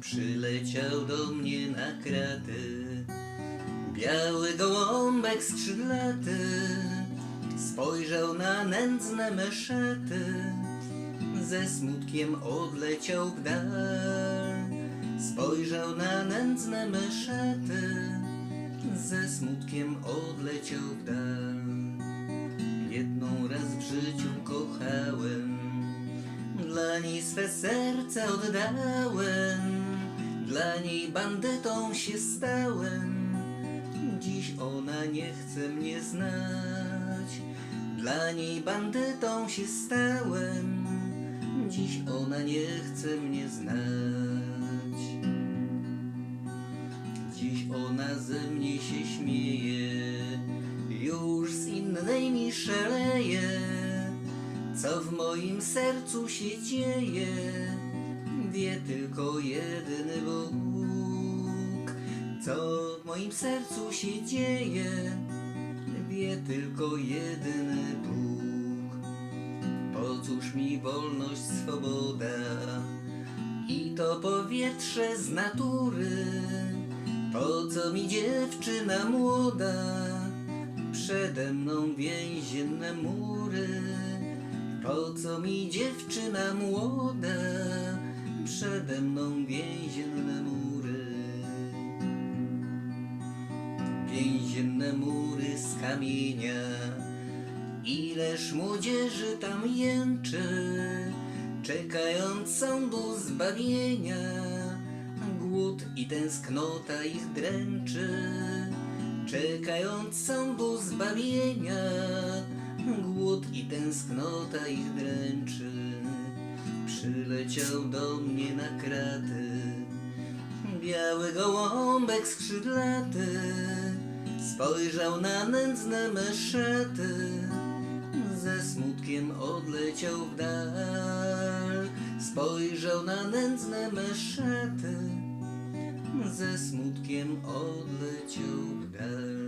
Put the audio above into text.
Przyleciał do mnie na kraty Biały gołąbek skrzydlaty. Spojrzał na nędzne meszety Ze smutkiem odleciał w dal. Spojrzał na nędzne meszety Ze smutkiem odleciał w dal Dla niej swe serce oddałem Dla niej bandytą się stałem. Dziś ona nie chce mnie znać Dla niej bandytą się stałem. Dziś ona nie chce mnie znać. Dziś ona ze mnie się śmieje Już z innymi szaleje Co w moim sercu się dzieje Wie tylko jedyny Bóg Co w moim sercu się dzieje Wie tylko jedyny Bóg po cóż mi wolność, swoboda i to powietrze z natury? Po co mi dziewczyna młoda? Przede mną więzienne mury. Po co mi dziewczyna młoda? Przede mną więzienne mury. Więzienne mury z kamienia Ileż młodzieży tam jęczy, czekając sądu zbawienia. Głód i tęsknota ich dręczy, czekając sądu zbawienia. Głód i tęsknota ich dręczy. Przyleciał do mnie na kraty, biały gołąbek skrzydlaty. Spojrzał na nędzne meszety, ze smutkiem odleciał w dal. Spojrzał na nędzne meszety, ze smutkiem odleciał w dal.